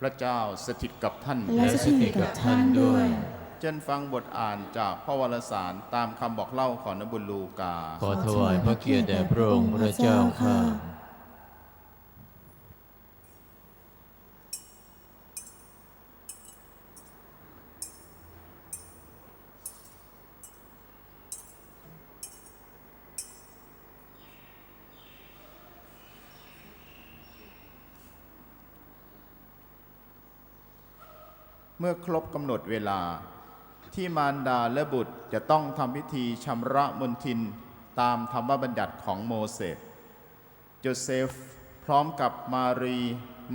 พระเจ้าสถิตกับท่าน และสถิตกับท่านด้วย เจนฟังบทอ่านจากพระวรสารตามคำบอกเล่าของนบุญลูกา ขอถวายพระเกียรติแด่พระองค์พระเจ้าข้า เมื่อครบกำหนดเวลา ที่มารดาและบุตรจะต้องทำพิธีชำระมนทินตามธรรมบัญญัติของโมเสสโจเซฟพร้อมกับมารี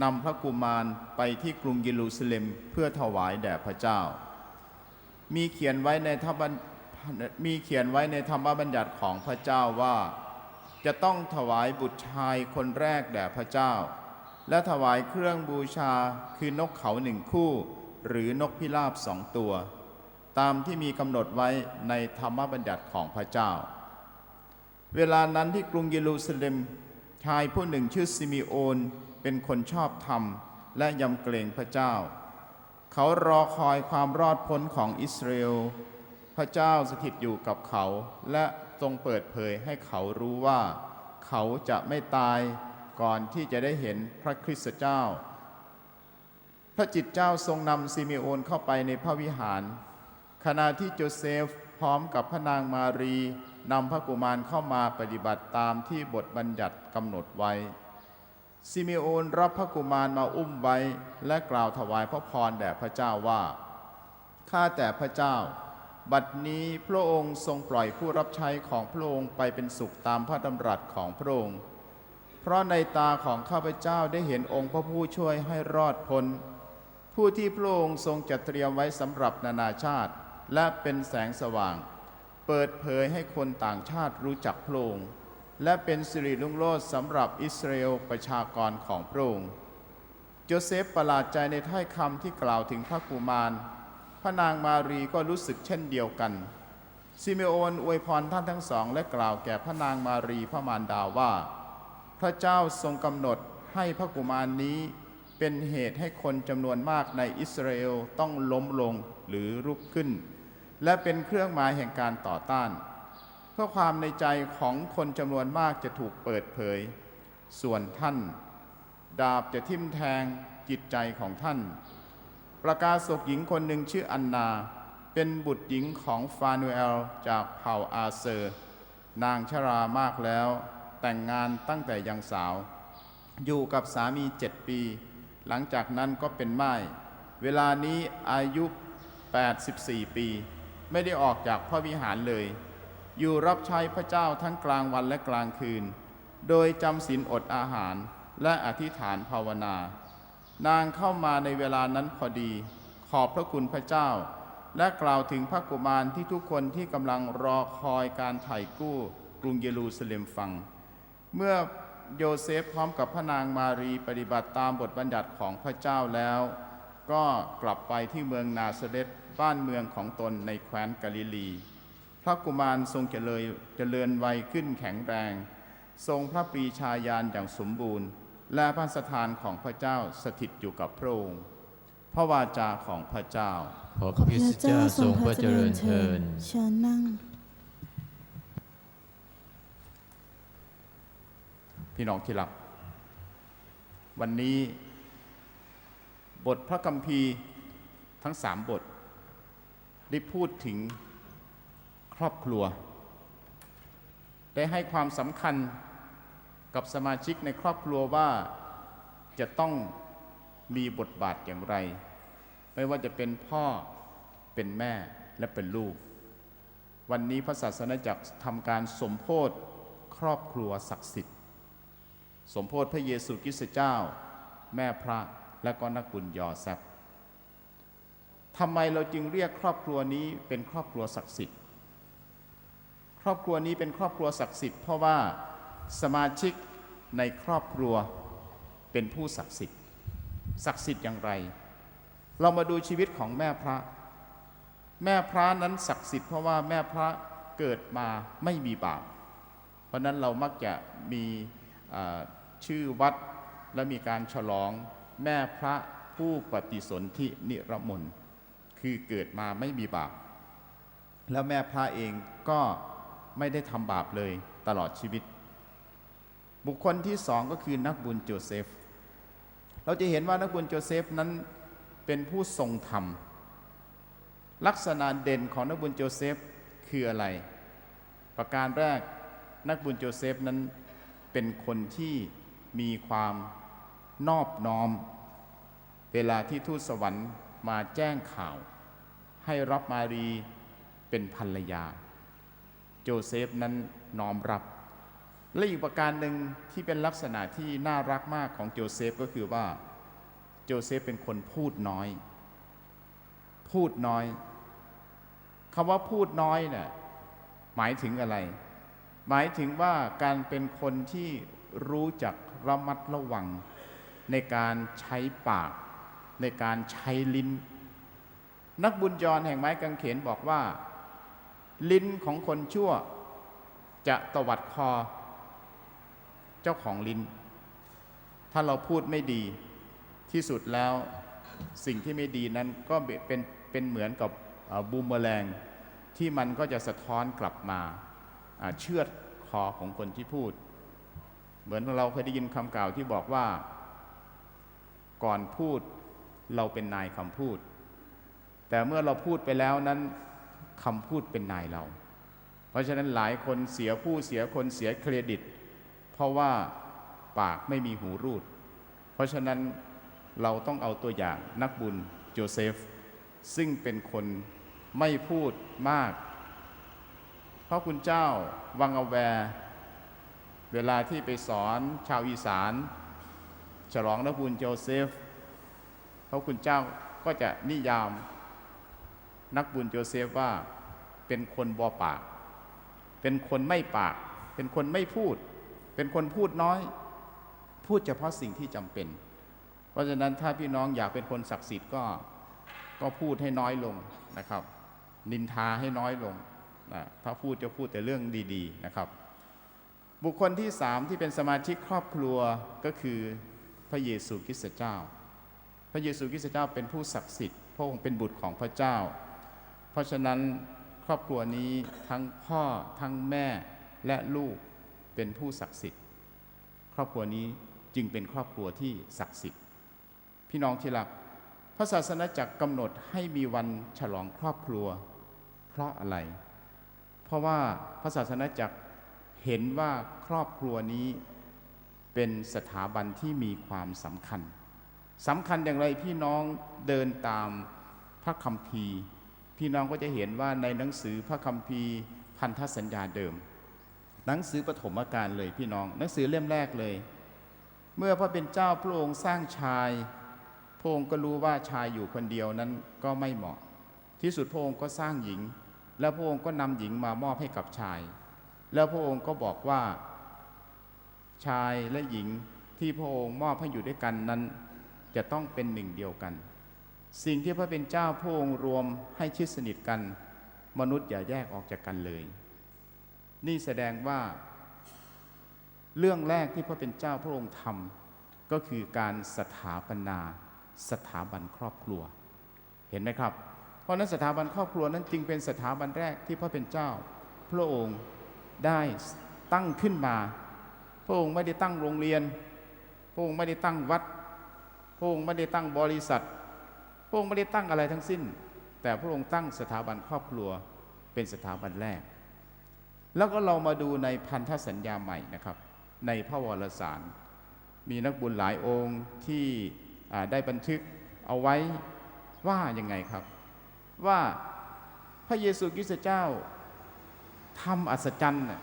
นำพระกุมารไปที่กรุงเยรูซาเล็มเพื่อถวายแด่พระเจ้า มีเขียนไว้ในธรรมบัญมีเขียนไว้ในธรรมบัญญัติของพระเจ้าว่า จะต้องถวายบุตรชายคนแรกแด่พระเจ้า และถวายเครื่องบูชาคือนกเขาหนึ่งคู่ หรือนกพิราบสองตัว ตามที่มีกำหนดไว้ในธรรมบัญญัติของพระเจ้า เวลานั้นที่กรุงเยรูซาเล็ม ชายผู้หนึ่งชื่อซิมิโอนเป็นคนชอบธรรมและยำเกรงพระเจ้า เขารอคอยความรอดพ้นของอิสราเอลพระเจ้าสถิตอยู่กับเขา และทรงเปิดเผยให้เขารู้ว่า เขาจะไม่ตายก่อนที่จะได้เห็นพระคริสต์เจ้า พระจิตเจ้าทรงนำซิมิโอนเข้าไปในพระวิหาร ขณะที่โจเซฟพร้อมกับพระนางมารีนำพระกุมารเข้ามาปฏิบัติตามที่บทบัญญัติกำหนดไว้ซิมิโอนรับพระกุมารมาอุ้มไว้และกล่าวถวายพระพรแด่พระเจ้าว่า ข้าแต่พระเจ้า บัดนี้พระองค์ทรงปล่อยผู้รับใช้ของพระองค์ไปเป็นสุขตามพระดำรัสของพระองค์ เพราะในตาของข้าพเจ้าได้เห็นองค์พระผู้ช่วยให้รอดพ้น ผู้ที่พระองค์ทรงจัดเตรียมไว้สำหรับนานาชาติ และเป็นแสงสว่าง เปิดเผยให้คนต่างชาติรู้จักพระองค์และเป็นสิริรุ่งโรจน์สำหรับอิสราเอลประชากรของพระองค์โจเซฟประหลาดใจในถ้อยคำที่กล่าวถึงพระกุมาร พระนางมารีก็รู้สึกเช่นเดียวกัน ซิเมโอนอวยพรท่านทั้งสอง และกล่าวแก่พระนางมารีพระมารดาว่า พระเจ้าทรงกำหนดให้พระกุมารนี้ เป็นเหตุให้คนจำนวนมากในอิสราเอลต้องล้มลงหรือรุกขึ้น และเป็นเครื่องหมายแห่งการต่อต้าน เพื่อความในใจของคนจำนวนมากจะถูกเปิดเผย ส่วนท่าน ดาบจะทิ่มแทงจิตใจของท่าน ประกาศกหญิงคนหนึ่งชื่ออันนา เป็นบุตรหญิงของฟานูเอลจากเผ่าอาเซอร์ นางชรามากแล้ว แต่งงานตั้งแต่ยังสาว อยู่กับสามีเจ็ดปี หลังจากนั้นก็เป็นไม่ายเวลานี้อายุ 84 ปี ไม่ได้ออกจากพระวิหารเลย อยู่รับใช้พระเจ้าทั้งกลางวันและกลางคืน โดยจำศีลอดอาหารและอธิษฐานภาวนา นางเข้ามาในเวลานั้นพอดี ขอบพระคุณพระเจ้า และกล่าวถึงพระกุมารที่ทุกคนที่กำลังรอคอยการไถ่กู้กรุงเยรูซาเล็มฟัง เมื่อ โยเซฟพร้อมกับพระนางมารีปฏิบัติตามบทบัญญัติของพระเจ้าแล้ว ก็กลับไปที่เมืองนาซาเรตบ้านเมืองของตนในแคว้นกาลิลี พระกุมารทรงเจริญเจริญวัยขึ้นแข็งแรง ทรงพระปรีชาญาณอย่างสมบูรณ์ และพระสถานของพระเจ้าสถิตอยู่กับพระองค์พระวาจาของพระเจ้า ขอพระคริสเจ้าทรงพระเจริญเทินเชิญนั่ง พี่น้องที่รัก วันนี้บทพระคัมภีร์ทั้งสามบท ได้พูดถึงครอบครัว ได้ให้ความสำคัญกับสมาชิกในครอบครัวว่าจะต้องมีบทบาทอย่างไร ไม่ว่าจะเป็นพ่อเป็นแม่และเป็นลูก วันนี้พระศาสนาจักรทำการสมโพธครอบครัวศักดิ์สิทธิ์ สมโพธิพระเยซูคริสต์เจ้า แม่พระและก็นักบุญยอแซบทำไมเราจึงเรียกครอบครัวนี้เป็นครอบครัวศักดิ์สิทธิ์ ครอบครัวนี้เป็นครอบครัวศักดิ์สิทธิ์เพราะว่าสมาชิกในครอบครัวเป็นผู้ศักดิ์สิทธิ์ ศักดิ์สิทธิ์อย่างไร เรามาดูชีวิตของแม่พระ แม่พระนั้นศักดิ์สิทธิ์เพราะว่าแม่พระเกิดมาไม่มีบาป เพราะนั้นเรามักจะมี ชื่อวัดและมีการฉลองแม่พระผู้ปฏิสนธินิรมนคือเกิดมาไม่มีบาป แล้วแม่พระเองก็ไม่ได้ทำบาปเลยตลอดชีวิต บุคคลที่สองก็คือนักบุญโจเซฟ เราจะเห็นว่านักบุญโจเซฟนั้นเป็นผู้ทรงธรรม ลักษณะเด่นของนักบุญโจเซฟคืออะไร ประการแรกนักบุญโจเซฟนั้นเป็นคนที่ มีความนอบน้อม เวลาที่ทูตสวรรค์มาแจ้งข่าว ให้รับมารีเป็นภรรยา โจเซฟนั้นน้อมรับ และอีกประการหนึ่งที่เป็นลักษณะที่น่ารักมากของโจเซฟก็คือว่า โจเซฟเป็นคนพูดน้อย พูดน้อยคำว่าพูดน้อยเนี่ยหมายถึงอะไร หมายถึงว่าการเป็นคนที่รู้จัก ระมัดระวัง ในการใช้ปาก ในการใช้ลิ้น นักบุญยรแห่งไม้กางเขนบอกว่า ลิ้นของคนชั่ว จะตวัดคอ เจ้าของลิ้น ถ้าเราพูดไม่ดีที่สุดแล้วสิ่งที่ไม่ดีนั้นก็เป็นเป็นเหมือนกับบูมเมอแรงที่มันก็จะสะท้อนกลับมาอ่าเชือดคอของคนที่พูด เหมือนเราเคยได้ยินคำกล่าวที่บอกว่า ก่อนพูดเราเป็นนายคำพูด แต่เมื่อเราพูดไปแล้วนั้นคำพูดเป็นนายเรา เพราะฉะนั้นหลายคนเสียผู้เสียคนเสียเครดิต เพราะว่าปากไม่มีหูรูด เพราะฉะนั้นเราต้องเอาตัวอย่างนักบุญโจเซฟ ซึ่งเป็นคนไม่พูดมาก เพราะคุณเจ้าวังอแวร์ เวลาที่ไปสอนชาวอีสาน ฉลองนักบุญโจเซฟพระคุณเจ้าก็จะนิยาม นักบุญโจเซฟว่าเป็นคนบอปาก เป็นคนไม่ปาก เป็นคนไม่พูด เป็นคนพูดน้อย พูดเฉพาะสิ่งที่จำเป็น เพราะฉะนั้นถ้าพี่น้องอยากเป็นคนศักดิ์สิทธิ์ก็ก็พูดให้น้อยลงนะครับ นินทาให้น้อยลงนะถ้าพูดจะพูดแต่เรื่องดี ๆ นะครับ บุคคลที่สามที่เป็นสมาชิกครอบครัวก็คือพระเยซูคริสต์เจ้า พระเยซูคริสต์เจ้าเป็นผู้ศักดิ์สิทธิ์พระองค์เป็นบุตรของพระเจ้า เพราะฉะนั้นครอบครัวนี้ทั้งพ่อทั้งแม่และลูกเป็นผู้ศักดิ์สิทธิ์ ครอบครัวนี้จึงเป็นครอบครัวที่ศักดิ์สิทธิ์ พี่น้องที่รักพระศาสนาจักรกำหนดให้มีวันฉลองครอบครัว เพราะอะไร เพราะว่าพระศาสนาจักร เห็นว่าครอบครัวนี้เป็นสถาบันที่มีความสำคัญสำคัญอย่างไรพี่น้องเดินตามพระคัมภีร์ พี่น้องก็จะเห็นว่าในหนังสือพระคัมภีร์พันธสัญญาเดิม หนังสือปฐมกาลเลยพี่น้อง หนังสือเล่มแรกเลย เมื่อพระเป็นเจ้าพระองค์สร้างชายพระองค์ก็รู้ว่าชายอยู่คนเดียวนั้นก็ไม่เหมาะ ที่สุดพระองค์ก็สร้างหญิง แล้วพระองค์ก็นำหญิงมามอบให้กับชาย แล้วพระองค์ก็บอกว่า ชายและหญิงที่พระองค์มอบให้อยู่ด้วยกันนั้น จะต้องเป็นหนึ่งเดียวกัน สิ่งที่พระเป็นเจ้าพระองค์รวมให้ชิดสนิทกัน มนุษย์อย่าแยกออกจากกันเลย นี่แสดงว่า เรื่องแรกที่พระเป็นเจ้าพระองค์ทำก็คือการสถาปนา สถาบันครอบครัว เห็นไหมครับ เพราะนั้นสถาบันครอบครัวนั้นจึงเป็นสถาบันแรกที่พระเป็นเจ้า พระองค์ ได้ตั้งขึ้นมา พระองค์ไม่ได้ตั้งโรงเรียน พระองค์ไม่ได้ตั้งวัด พระองค์ไม่ได้ตั้งบริษัท พระองค์ไม่ได้ตั้งอะไรทั้งสิ้น แต่พระองค์ตั้งสถาบันครอบครัวเป็นสถาบันแรก แล้วก็เรามาดูในพันธสัญญาใหม่นะครับ ในพระวรสาร มีนักบุญหลายองค์ที่ได้บันทึกเอาไว้ว่ายังไงครับ ว่าพระเยซูคริสต์เจ้า ทำอัศจรรย์น่ะ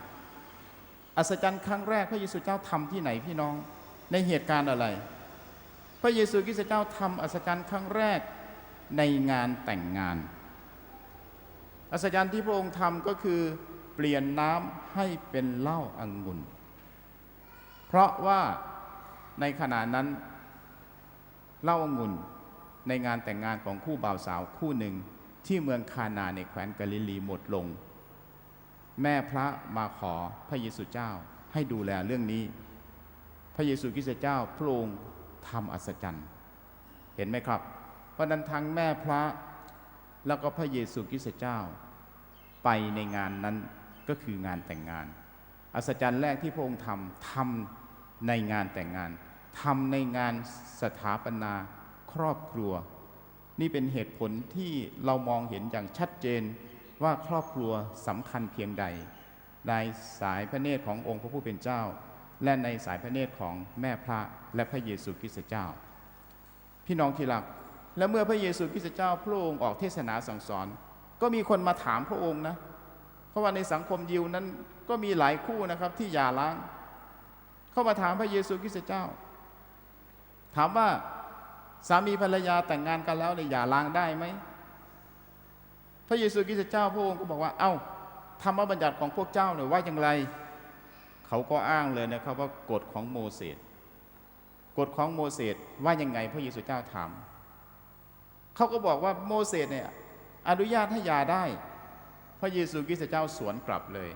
อัศจรรย์ครั้งแรกพระเยซูเจ้าทำที่ไหนพี่น้องในเหตุการณ์อะไร พระเยซูคริสต์เจ้าทำอัศจรรย์ครั้งแรกในงานแต่งงาน อัศจรรย์ที่พระองค์ทำก็คือเปลี่ยนน้ำให้เป็นเหล้าอางุ่น เพราะว่าในขณะนั้นเหล้าอางุ่นในงานแต่งงานของคู่บ่าวสาวคู่หนึ่งที่เมืองคานาในแคว้นกาลิลีหมดลง แม่พระมาขอพระเยซูเจ้าให้ดูแลเรื่องนี้ พระเยซูคริสต์เจ้าพระองค์ทำอัศจรรย์เห็นไหมครับ เพราะนั้นทั้งแม่พระแล้วก็พระเยซูคริสต์เจ้า ไปในงานนั้นก็คืองานแต่งงาน อัศจรรย์แรกที่พระองค์ทำทำในงานแต่งงานทำในงานสถาปนาครอบครัว นี่เป็นเหตุผลที่เรามองเห็นอย่างชัดเจน ว่าครอบครัวสำคัญเพียงใด ในสายพระเนตรขององค์พระผู้เป็นเจ้า และในสายพระเนตรของแม่พระและพระเยซูคริสต์เจ้า พี่น้องที่รัก และเมื่อพระเยซูคริสต์เจ้าพระองค์ออกเทศนาสั่งสอน ก็มีคนมาถามพระองค์นะ เพราะว่าในสังคมยิวนั้นก็มีหลายคู่นะครับที่หย่าร้าง เข้ามาถามพระเยซูคริสต์เจ้า ถามว่าสามีภรรยาแต่งงานกันแล้วเนี่ยหย่าร้างได้ไหม พระเยซูคริสต์เจ้าพระองค์ก็บอกว่า เอ้าธรรมบัญญัติของพวกเจ้าเนี่ยว่าอย่างไร เขาก็อ้างเลยนะครับว่ากฎของโมเสสกฎของโมเสสว่ายังไงพระเยซูเจ้าถามเขาก็บอกว่าโมเสสเนี่ยอนุญาตให้ยาได้ พระเยซูคริสต์เจ้าสวนกลับเลย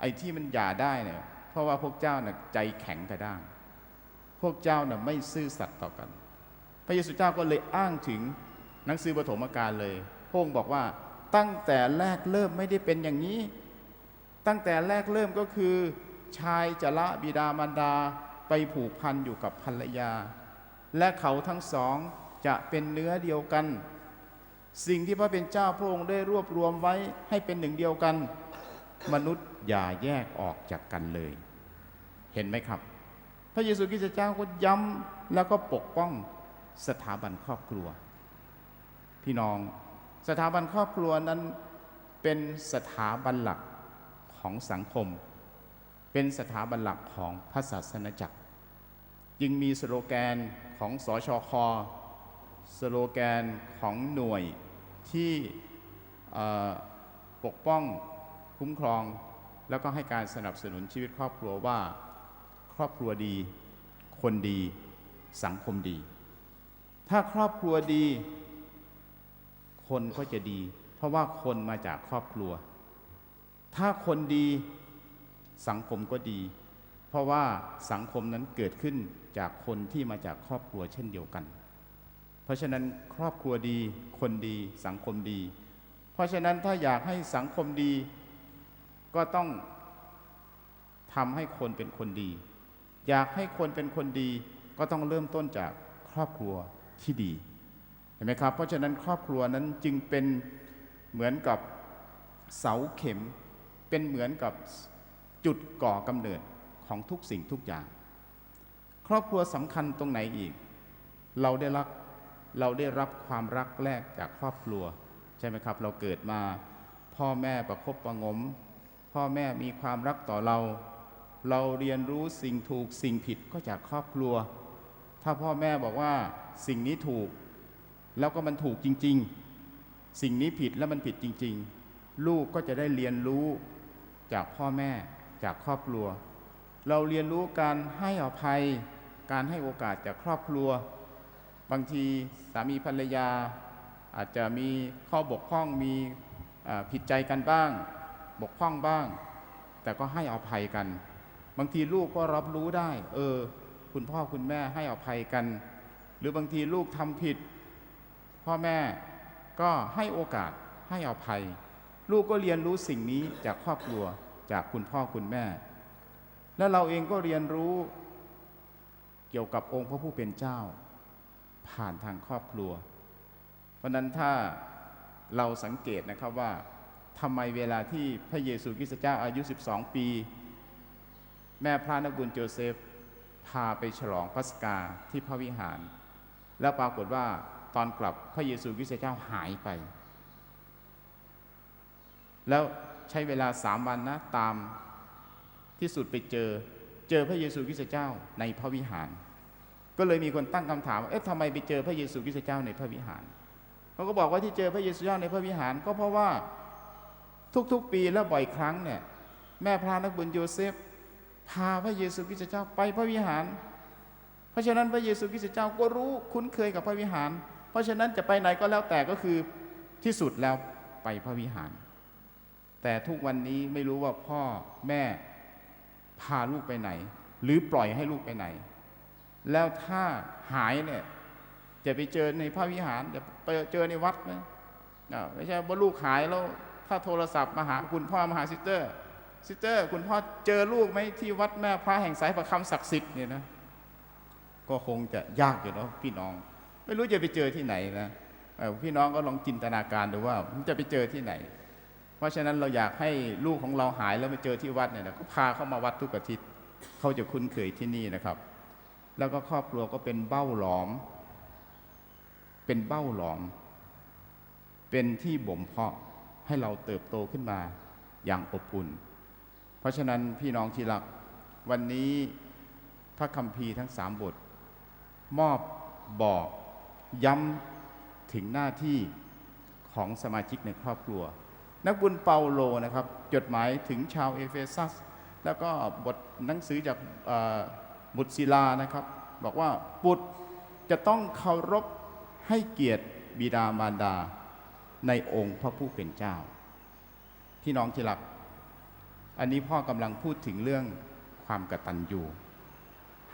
ไอ้ที่มันยาได้เนี่ยเพราะว่าพวกเจ้าน่ะใจแข็งกระด้าง พวกเจ้าน่ะไม่ซื่อสัตย์ต่อกัน พระเยซูเจ้าก็เลยอ้างถึงหนังสือปฐมกาลเลย พระองค์บอกว่าตั้งแต่แรกเริ่มไม่ได้เป็นอย่างนี้ ตั้งแต่แรกเริ่มก็คือ ชายจะละบิดามารดาไปผูกพันอยู่กับภรรยา และเขาทั้งสองจะเป็นเนื้อเดียวกัน สิ่งที่พระเป็นเจ้าพระองค์ได้รวบรวมไว้ให้เป็นหนึ่งเดียวกัน มนุษย์อย่าแยกออกจากกันเลย เห็นไหมครับ พระเยซูคริสต์เจ้าก็ย้ำแล้วก็ปกป้องสถาบันครอบครัว พี่น้อง สถาบันครอบครัวนั้นเป็นสถาบันหลักของสังคม เป็นสถาบันหลักของพระศาสนจักร จึงมีสโลแกนของสอชอคอสโลแกนของหน่วยที่ปกป้องคุ้มครอง แล้วก็ให้การสนับสนุนชีวิตครอบครัวว่าครอบครัวดี คนดี สังคมดี ถ้าครอบครัวดี คนก็จะดี เพราะว่าคนมาจากครอบครัว ถ้าคนดีสังคมก็ดี เพราะว่าสังคมนั้นเกิดขึ้นจากคนที่มาจากครอบครัวเช่นเดียวกัน เพราะฉะนั้นครอบครัวดีคนดีสังคมดี เพราะฉะนั้นถ้าอยากให้สังคมดี ก็ต้องทำให้คนเป็นคนดี อยากให้คนเป็นคนดี ก็ต้องเริ่มต้นจากครอบครัวที่ดี เห็นไหมครับ เพราะฉะนั้นครอบครัวนั้นจึงเป็นเหมือนกับเสาเข็ม เป็นเหมือนกับจุดก่อกำเนิดของทุกสิ่งทุกอย่าง ครอบครัวสำคัญตรงไหนอีก เราได้รับเราได้รับความรักแรกจากครอบครัว ใช่ไหมครับ เราเกิดมาพ่อแม่ประคบประงม พ่อแม่มีความรักต่อเรา เราเรียนรู้สิ่งถูกสิ่งผิดก็จากครอบครัว ถ้าพ่อแม่บอกว่าสิ่งนี้ถูก แล้วก็มันถูกจริง ๆ สิ่งนี้ผิดแล้วมันผิดจริง ๆ ลูกก็จะได้เรียนรู้จากพ่อแม่จากครอบครัว เราเรียนรู้การให้อภัย การให้โอกาสจากครอบครัว บางทีสามีภรรยา อาจจะมีข้อบกพร่องมีผิดใจกันบ้าง บกพร่องบ้าง แต่ก็ให้อภัยกัน บางทีลูกก็รับรู้ได้ เออ คุณพ่อคุณแม่ให้อภัยกัน หรือบางทีลูกทำผิด พ่อแม่ก็ให้โอกาสให้อภัย ลูกก็เรียนรู้สิ่งนี้จากครอบครัวจากคุณพ่อคุณแม่ และเราเองก็เรียนรู้เกี่ยวกับองค์พระผู้เป็นเจ้า ผ่านทางครอบครัว เพราะนั้นถ้าเราสังเกตนะครับว่าทำไมเวลาที่พระเยซูคริสต์เจ้าอายุ 12 ปี แม่พระนักบุญโจเซฟพาไปฉลองพัสกาที่พระวิหาร แล้วปรากฏว่า ตอนกลับพระเยซูคริสต์เจ้าหายไป แล้วใช้เวลาสามวันนะตามที่สุดไปเจอ เจอพระเยซูคริสต์เจ้าในพระวิหาร ก็เลยมีคนตั้งคำถามว่าเอ๊ะทำไมไปเจอพระเยซูคริสต์เจ้าในพระวิหารเขาก็บอกว่าที่เจอพระเยซูเจ้าในพระวิหาร ก็เพราะว่าทุกๆปีและบ่อยครั้งเนี่ยแม่พระนักบุญโยเซฟพาพระเยซูคริสต์เจ้าไปพระวิหาร เพราะฉะนั้นพระเยซูคริสต์เจ้าก็รู้คุ้นเคยกับพระวิหาร เพราะฉะนั้นจะไปไหนก็แล้วแต่ก็คือที่สุดแล้วไปพระวิหาร แต่ทุกวันนี้ไม่รู้ว่าพ่อแม่พาลูกไปไหน หรือปล่อยให้ลูกไปไหน แล้วถ้าหายเนี่ยจะไปเจอในพระวิหารจะไปเจอในวัดนะอ่าไม่ใช่ว่าลูกหายแล้วถ้าโทรศัพท์มาหาคุณพ่อมาหาซิสเตอร์ซิสเตอร์ คุณพ่อเจอลูกไหมที่วัดแม่พระแห่งสายประคำศักดิ์สิทธิ์เนี่ยนะก็คงจะยากอยู่เนาะพี่น้อง ไม่รู้จะไปเจอที่ไหนนะพี่น้องก็ลองจินตนาการดูว่ามันจะไปเจอที่ไหน เพราะฉะนั้นเราอยากให้ลูกของเราหายแล้วมาเจอที่วัดเนี่ยนะก็พาเข้ามาวัดทุกอาทิตย์เขาจะคุ้นเคยที่นี่นะครับ แล้วก็ครอบครัวก็เป็นเบ้าหลอม เป็นเบ้าหลอม เป็นที่บ่มเพาะให้เราเติบโตขึ้นมาอย่างอบอุ่น เพราะฉะนั้นพี่น้องที่รักวันนี้พระคัมภีร์ทั้งสามบท มอบบอก ย้ำถึงหน้าที่ของสมาชิกในครอบครัว นักบุญเปาโลนะครับ จดหมายถึงชาวเอเฟซัส แล้วก็บทหนังสือจากบุตรศิลานะครับ บอกว่าบุตรจะต้องเคารพให้เกียรติบิดามารดาในองค์พระผู้เป็นเจ้า พี่น้องที่รัก อันนี้พ่อกำลังพูดถึงเรื่องความกตัญญู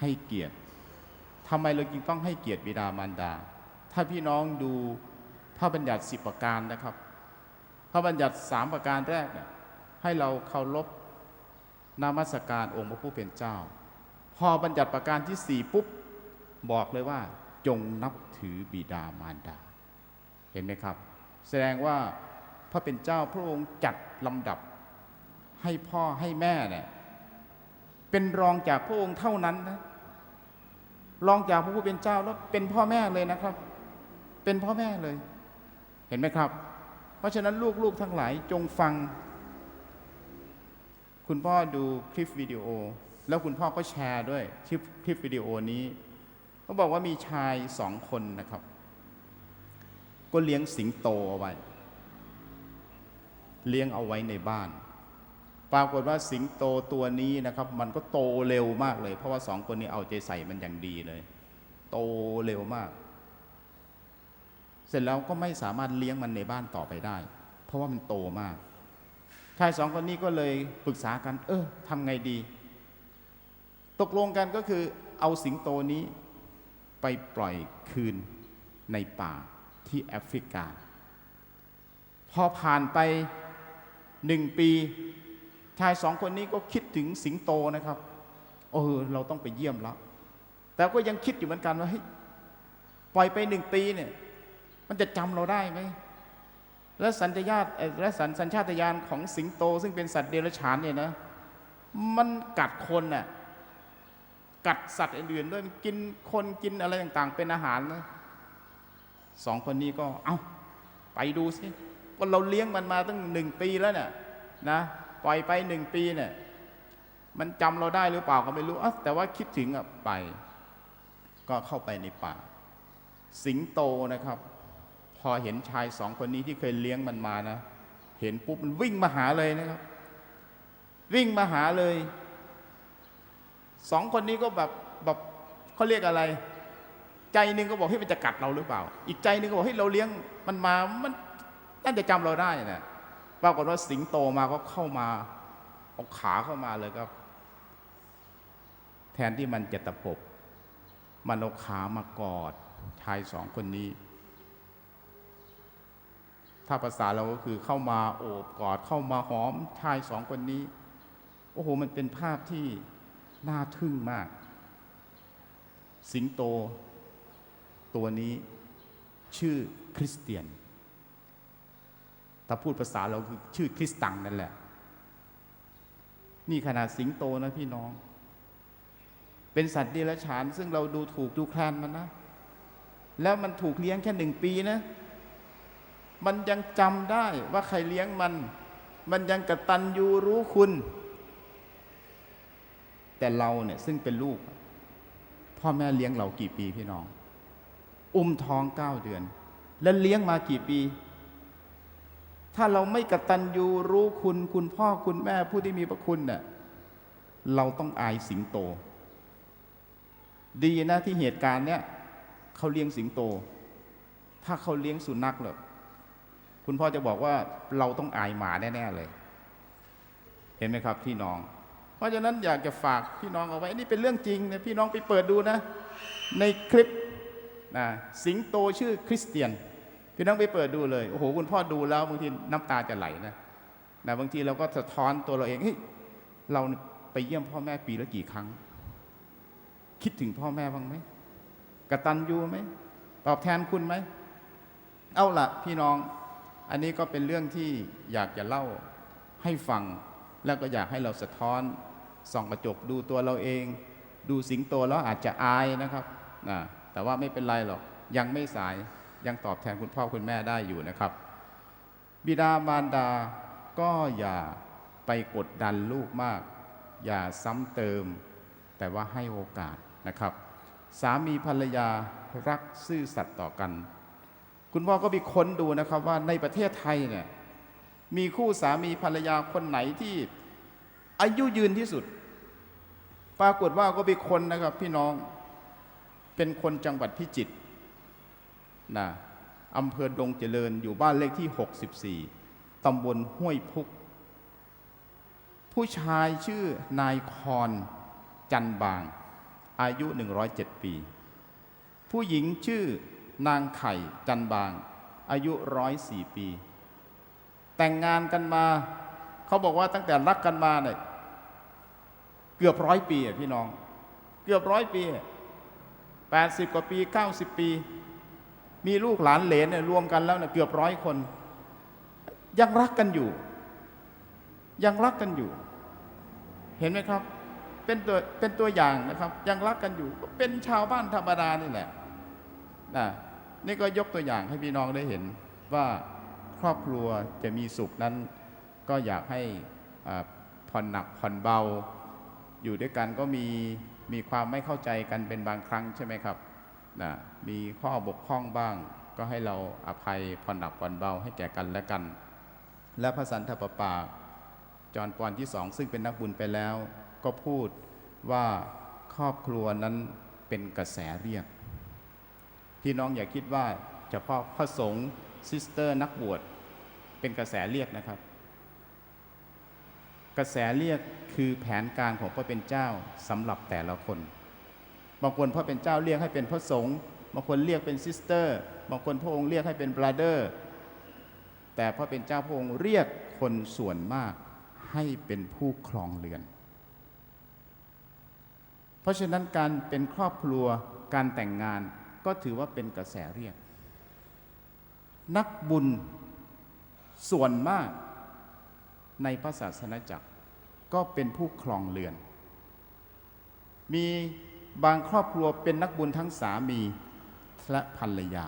ให้เกียรติทำไมเราจึงต้องให้เกียรติบิดามารดา ถ้าพี่น้องดูพระบัญญัติสิบประการนะครับ พระบัญญัติสามประการแรกเนี่ยให้เราเคารพนามัสการองค์พระผู้เป็นเจ้า พอบัญญัติประการที่สี่ปุ๊บบอกเลยว่า จงนับถือบิดามารดา เห็นไหมครับ แสดงว่าพระเป็นเจ้าพระองค์จัดลำดับให้พ่อให้แม่เนี่ยเป็นรองจากพระองค์เท่านั้นนะรองจากพระผู้เป็นเจ้าแล้วเป็นพ่อแม่เลยนะครับ เป็นพ่อแม่เลย เห็นไหมครับ เพราะฉะนั้นลูกๆทั้งหลายจงฟัง คุณพ่อดูคลิปวิดีโอ แล้วคุณพ่อก็แชร์ด้วยคลิปคลิปวิดีโอนี้เขาบอกว่ามีชายสองคนนะครับ ก็เลี้ยงสิงโตเอาไว้ เลี้ยงเอาไว้ในบ้าน ปรากฏว่าสิงโตตัวนี้นะครับ มันก็โตเร็วมากเลย เพราะว่าสองคนนี้เอาใจใส่มันอย่างดีเลย โตเร็วมาก เสร็จแล้วก็ไม่สามารถเลี้ยงมันในบ้านต่อไปได้ เพราะว่ามันโตมากชายสองคนนี้ก็เลยปรึกษากัน เออทำไงดี ตกลงกันก็คือเอาสิงโตนี้ไปปล่อยคืนในป่าที่แอฟริกา พอผ่านไปหนึ่งปี ชายสองคนนี้ก็คิดถึงสิงโตนะครับเออเราต้องไปเยี่ยมแล้ว แต่ก็ยังคิดอยู่เหมือนกันว่าเฮ้ยปล่อยไปหนึ่งปีเนี่ย มันจะจำเราได้ไหมและสัญชาตและสัญสัญชาตญาณของสิงโต ซึ่งเป็นสัตว์เดรัจฉานเนี่ยนะ มันกัดคนน่ะกัดสัตว์อื่นๆด้วยกินคนกินอะไรต่างๆ เป็นอาหารนะสองคนนี้ก็เอา้าไปดูสิว่าเราเลี้ยงมันมาตั้งหนึ่งปีแล้วเนี่ยนะปล่อยไปหนึ่งปีเนี่ยมันจำเราได้หรือเปล่าก็ไม่รู้อแต่ว่าคิดถึงอะไป ก็เข้าไปในป่า สิงโตนะครับ อเห็นชายสองคนนี้ที่เคยเลี้ยงมันมานะ เห็นปุ๊บมันวิ่งมาหาเลยนะครับ วิ่งมาหาเลย สองคนนี้ก็แบบแบบเขาเรียกอะไร ใจหนึ่งก็บอกให้มันจะกัดเราหรือเปล่า อีกใจหนึ่งก็บอกให้เราเลี้ยงมันมา มันน่าจะจำเราได้นะปรากฏว่าสิงโตมาก็เข้ามาเอาขาเข้ามาเลยครับ แทนที่มันจะตะปบมันเอาขามากอดชายสองคนนี้ ถ้าภาษาเราก็คือเข้ามาโอบกอดเข้ามาหอมชายสองคนนี้ โอ้โห มันเป็นภาพที่น่าทึ่งมาก สิงโต ตัวนี้ชื่อคริสเตียน ถ้าพูดภาษาเราคือชื่อคริสตังนั่นแหละ นี่ขนาดสิงโตนะพี่น้อง เป็นสัตว์เดรัจฉาน ซึ่งเราดูถูกดูแคลนมันนะ แล้วมันถูกเลี้ยงแค่หนึ่งปีนะ มันยังจำได้ว่าใครเลี้ยงมัน มันยังกระตันยูรู้คุณ แต่เราเนี่ยซึ่งเป็นลูก พ่อแม่เลี้ยงเรากี่ปีพี่น้อง อุ้มท้องเก้าเดือน แล้วเลี้ยงมากี่ปี ถ้าเราไม่กระตันยูรู้คุณ คุณพ่อคุณแม่ผู้ที่มีพระคุณเน่ะเราต้องอายสิงโต ดีนะที่เหตุการณ์เนี้ยเขาเลี้ยงสิงโต ถ้าเขาเลี้ยงสุนัขเหรอ คุณพ่อจะบอกว่าเราต้องอายหมาแน่ๆเลย เห็นไหมครับพี่น้อง เพราะฉะนั้นอยากจะฝากพี่น้องเอาไว้นี่เป็นเรื่องจริงนะพี่น้องไปเปิดดูนะ ในคลิปนะสิงโตชื่อคริสเตียน พี่น้องไปเปิดดูเลยโอ้โหคุณพ่อดูแล้วบางทีน้ำตาจะไหลนะนะบางทีเราก็สะท้อนตัวเราเองเฮ้ยเราไปเยี่ยมพ่อแม่ปีละกี่ครั้ง คิดถึงพ่อแม่บ้างไหมกระตัญญูไหมตอบแทนคุณไหมเอาละพี่น้อง อันนี้ก็เป็นเรื่องที่อยากจะเล่าให้ฟัง แล้วก็อยากให้เราสะท้อนส่องกระจกดูตัวเราเอง ดูสิงโตแล้วอาจจะอายนะครับนะแต่ว่าไม่เป็นไรหรอกยังไม่สายยังตอบแทนคุณพ่อคุณแม่ได้อยู่นะครับ บิดามารดาก็อย่าไปกดดันลูกมาก อย่าซ้ำเติม แต่ว่าให้โอกาสนะครับ สามีภรรยารักซื่อสัตย์ต่อกัน คุณพ่อก็ไปค้นดูนะครับว่าในประเทศไทยเนี่ยมีคู่สามีภรรยาคนไหนที่อายุยืนที่สุด ปรากฏว่าก็ไปค้นนะครับพี่น้องเป็นคนจังหวัดพิจิตรนะอำเภอดงเจริญอยู่บ้านเลขที่ 64 ตำบลห้วยพุก ผู้ชายชื่อนายคอนจันบาง อายุ 107 ปี ผู้หญิงชื่อ นางไข่จันบาง อายุ104ปี แต่งงานกันมา เขาบอกว่าตั้งแต่รักกันมาเนี่ยเกือบร้อยปีพี่น้อง เกือบร้อยปีแปดสิบกว่าปีเก้าสิบปี มีลูกหลานเหลนเนี่ยรวมกันแล้วเนี่ยเกือบร้อยคน ยังรักกันอยู่ ยังรักกันอยู่ เห็นไหมครับเป็นตัวเป็นตัวอย่างนะครับ ยังรักกันอยู่ เป็นชาวบ้านธรรมดานี่แหละนะ นี่ก็ยกตัวอย่างให้พี่น้องได้เห็นว่าครอบครัวจะมีสุขนั้น ก็อยากให้ผ่อนหนักผ่อนเบา อยู่ด้วยกันก็มีมีความไม่เข้าใจกันเป็นบางครั้งใช่ไหมครับนะมีข้อบกพร่องบ้าง ก็ให้เราอภัยผ่อนหนักผ่อนเบาให้แก่กันและกัน และพระสันตะปาปาจอห์นปอนที่สองซึ่งเป็นนักบุญไปแล้ว ก็พูดว่าครอบครัวนั้นเป็นกระแสเรียก พี่น้องอย่าคิดว่าเฉพาะพระสงฆ์ซิสเตอร์นักบวชเป็นกระแสเรียกนะครับ กระแสเรียกคือแผนการของพระเป็นเจ้าสำหรับแต่ละคน บางคนพระเป็นเจ้าเรียกให้เป็นพระสงฆ์บางคนเรียกเป็นซิสเตอร์บางคนพระองค์เรียกให้เป็นบราเดอร์แต่พระเป็นเจ้าพระองค์เรียกคนส่วนมากให้เป็นผู้ครองเรือน เพราะฉะนั้นการเป็นครอบครัวการแต่งงาน ก็ถือว่าเป็นกระแสเรียก นักบุญส่วนมากในพระศาสนาจักร ก็เป็นผู้ครองเรือน มีบางครอบครัวเป็นนักบุญทั้งสามีและภรรยา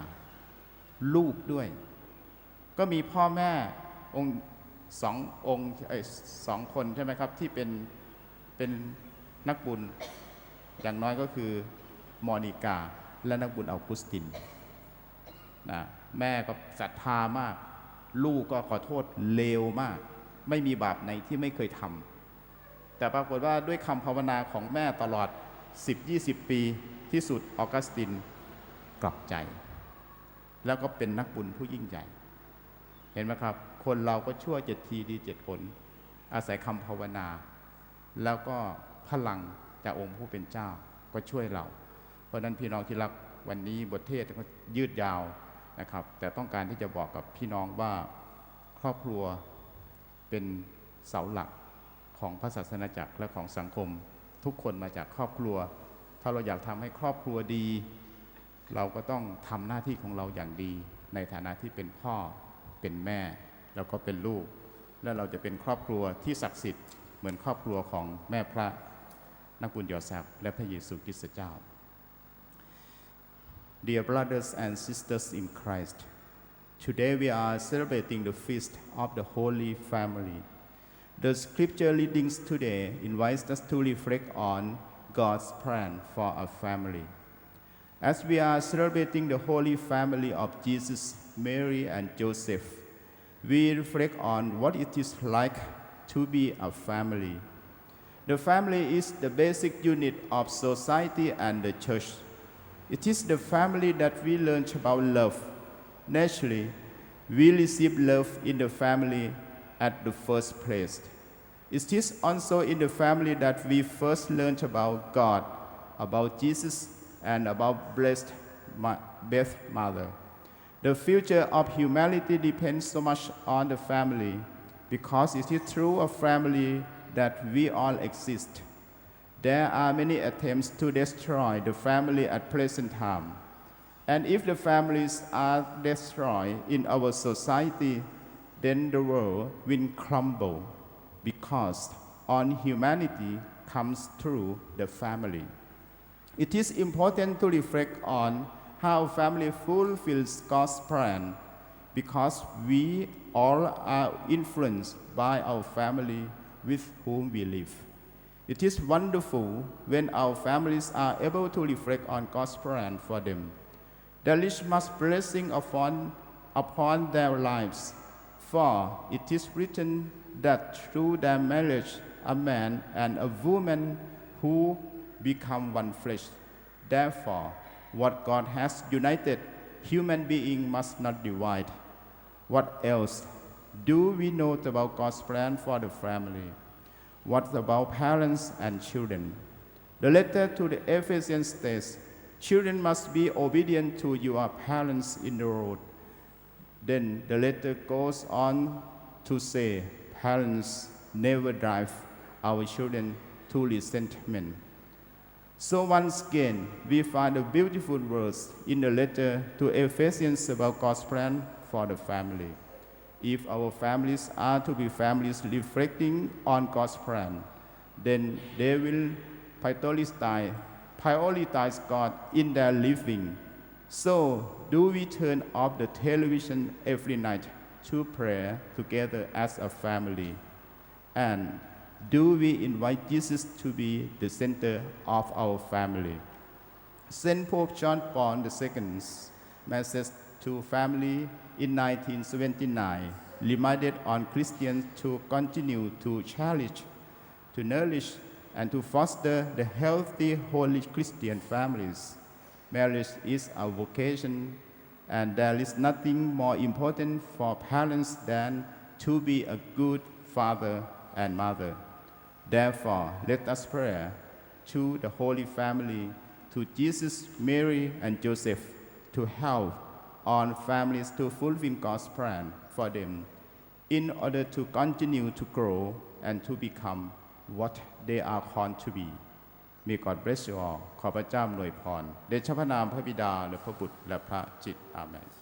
ลูกด้วย ก็มีพ่อแม่องค์สององค์สองคนใช่ไหมครับ ที่เป็นเป็นนักบุญอย่างน้อยก็คือมอนิกา และนักบุญอัลกุสตินนะแม่ก็ศรัทธามาก ลูกก็ขอโทษเลวมาก ไม่มีบาปไหนที่ไม่เคยทำแต่ปรากฏว่าด้วยคำภาวนาของแม่ตลอด 10-20 ปีที่สุดออกัสตินกลับใจ แล้วก็เป็นนักบุญผู้ยิ่งใหญ่ เห็นไหมครับ คนเราก็ชั่วเจ็ดทีดีเจ็ดผล อาศัยคำภาวนา แล้วก็พลังจากองค์ผู้เป็นเจ้าก็ช่วยเรา เพราะนั้นพี่น้องที่รักวันนี้บทเทศก็ยืดยาวนะครับ แต่ต้องการที่จะบอกกับพี่น้องว่าครอบครัวเป็นเสาหลักของพระศาสนาจักรและของสังคม ทุกคนมาจากครอบครัว ถ้าเราอยากทำให้ครอบครัวดี เราก็ต้องทำหน้าที่ของเราอย่างดี ในฐานะที่เป็นพ่อเป็นแม่ แล้วก็เป็นลูก และเราจะเป็นครอบครัวที่ศักดิ์สิทธิ์เหมือนครอบครัวของแม่พระนักบุญยอแซบและพระเยซูคริสต์เจ้า Dear brothers and sisters in Christ, today we are celebrating the feast of the Holy Family. The scripture readings today invites us to reflect on God's plan for a family. As we are celebrating the Holy Family of Jesus, Mary, and Joseph, we reflect on what it is like to be a family. The family is the basic unit of society and the church. It is the family that we learn about love. Naturally, we receive love in the family at the first place. It is also in the family that we first learn about God, about Jesus, and about blessed mother. The future of humanity depends so much on the family because it is through a family that we all exist. There are many attempts to destroy the family at present time. And if the families are destroyed in our society, then the world will crumble because on humanity comes through the family. It is important to reflect on how family fulfills God's plan because we all are influenced by our family with whom we live. It is wonderful when our families are able to reflect on God's plan for them. There is much blessing upon, upon their lives, for it is written that through their marriage, a man and a woman who become one flesh. Therefore, what God has united, human being must not divide. What else do we know about God's plan for the family? What about parents and children? The letter to the Ephesians states, Children must be obedient to your parents in the Lord. Then the letter goes on to say, Parents never drive our children to resentment. So once again, we find a beautiful verse in the letter to Ephesians about God's plan for the family. If our families are to be families reflecting on God's plan, then they will prioritize, prioritize God in their living. So, do we turn off the television every night to pray together as a family? And do we invite Jesus to be the center of our family? St. Pope John Paul II's message to family in 1979 reminded on Christians to continue to cherish, to nourish, and to foster the healthy, holy Christian families. Marriage is our vocation, and there is nothing more important for parents than to be a good father and mother. Therefore, let us pray to the Holy Family, to Jesus, Mary, and Joseph, to help on families to fulfill God's plan for them in order to continue to grow and to become what they are called to be. May God bless you all ขอพระเจ้าอำนวยพร เดชะพระนามพระบิดาและพระบุตรและพระจิต อาเมน